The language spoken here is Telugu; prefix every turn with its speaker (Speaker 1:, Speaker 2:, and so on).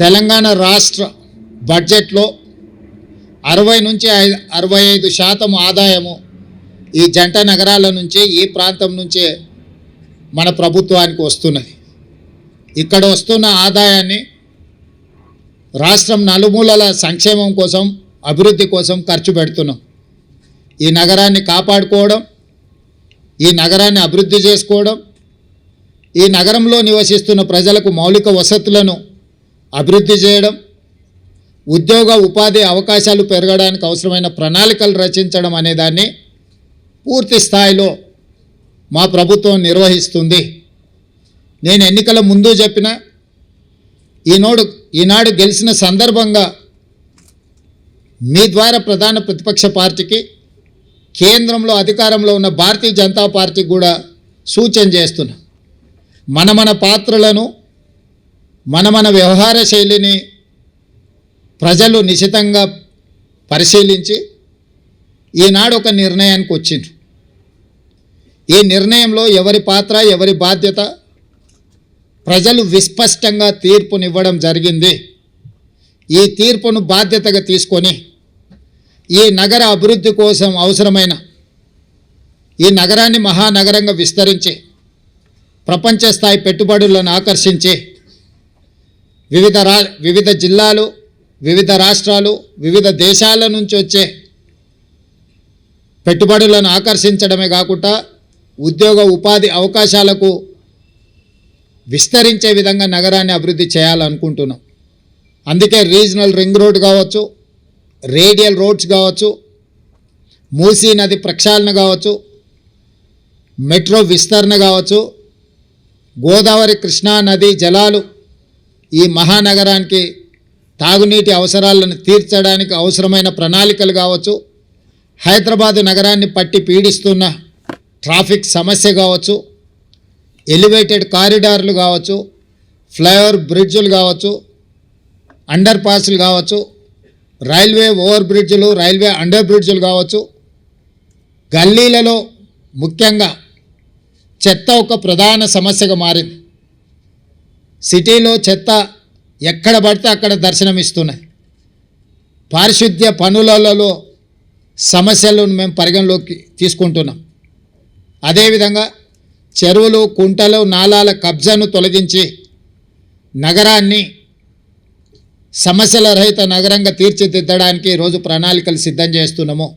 Speaker 1: తెలంగాణ రాష్ట్ర బడ్జెట్లో అరవై నుంచి ఐ- అరవై ఐదు శాతం ఆదాయము ఈ జంట నగరాల నుంచే ఈ ప్రాంతం నుంచే మన ప్రభుత్వానికి వస్తున్నది. ఇక్కడ వస్తున్న ఆదాయాన్ని రాష్ట్రం నలుమూలల సంక్షేమం కోసం అభివృద్ధి కోసం ఖర్చు పెడుతున్నాం. ఈ నగరాన్ని కాపాడుకోవడం ఈ నగరాన్ని అభివృద్ధి చేసుకోవడం ఈ నగరంలో నివసిస్తున్న ప్రజలకు మౌలిక వసతులను అభివృద్ధి చేయడం ఉద్యోగ ఉపాధి అవకాశాలు పెరగడానికి అవసరమైన ప్రణాళికలు రచించడం అనే దాన్ని పూర్తి స్థాయిలో మా ప్రభుత్వం నిర్వహిస్తుంది. నేను ఎన్నికల ముందు చెప్పిన ఈనాడు ఈనాడు గెలిచిన సందర్భంగా మీ ద్వారా ప్రధాన ప్రతిపక్ష పార్టీకి కేంద్రంలో అధికారంలో ఉన్న భారతీయ జనతా పార్టీకి కూడా సూచన చేస్తున్నా. మన మన పాత్రలను మన మన వ్యవహార శైలిని ప్రజలు నిశితంగా పరిశీలించి ఈనాడు ఒక నిర్ణయానికి వచ్చిండ్రు. ఈ నిర్ణయంలో ఎవరి పాత్ర ఎవరి బాధ్యత ప్రజలు విస్పష్టంగా తీర్పునివ్వడం జరిగింది. ఈ తీర్పును బాధ్యతగా తీసుకొని ఈ నగర అభివృద్ధి కోసం అవసరమైన ఈ నగరాన్ని మహానగరంగా విస్తరించి ప్రపంచ స్థాయి పెట్టుబడులను ఆకర్షించి వివిధ రా వివిధ జిల్లాలు వివిధ రాష్ట్రాలు వివిధ దేశాల నుంచి వచ్చే పెట్టుబడులను ఆకర్షించడమే కాకుండా ఉద్యోగ ఉపాధి అవకాశాలకు విస్తరించే విధంగా నగరాన్ని అభివృద్ధి చేయాలనుకుంటున్నాం. అందుకే రీజనల్ రింగ్ రోడ్ కావచ్చు రేడియల్ రోడ్స్ కావచ్చు మూసీ నది ప్రక్షాళన కావచ్చు మెట్రో విస్తరణ కావచ్చు గోదావరి కృష్ణా నది జలాలు ఈ మహానగరానికి తాగునీటి అవసరాలను తీర్చడానికి అవసరమైన ప్రణాళికలు కావచ్చు హైదరాబాదు నగరాన్ని పట్టి పీడిస్తున్న ట్రాఫిక్ సమస్య కావచ్చు ఎలివేటెడ్ కారిడార్లు కావచ్చు ఫ్లైఓవర్ బ్రిడ్జులు కావచ్చు అండర్ పాస్లు కావచ్చు రైల్వే ఓవర్ బ్రిడ్జులు రైల్వే అండర్ బ్రిడ్జులు కావచ్చు గల్లీలలో ముఖ్యంగా చెత్త ఒక ప్రధాన సమస్యగా మారింది. సిటీలో చెత్త ఎక్కడ పడితే అక్కడ దర్శనమిస్తున్నాయి. పారిశుద్ధ్య పనులలో సమస్యలను మేము పరిగణలోకి తీసుకుంటున్నాం. అదేవిధంగా చెరువులు కుంటలు నాలాల కబ్జాను తొలగించి నగరాన్ని సమస్యల రహిత నగరంగా తీర్చిదిద్దడానికి రోజు ప్రణాళికలు సిద్ధం చేస్తున్నాము.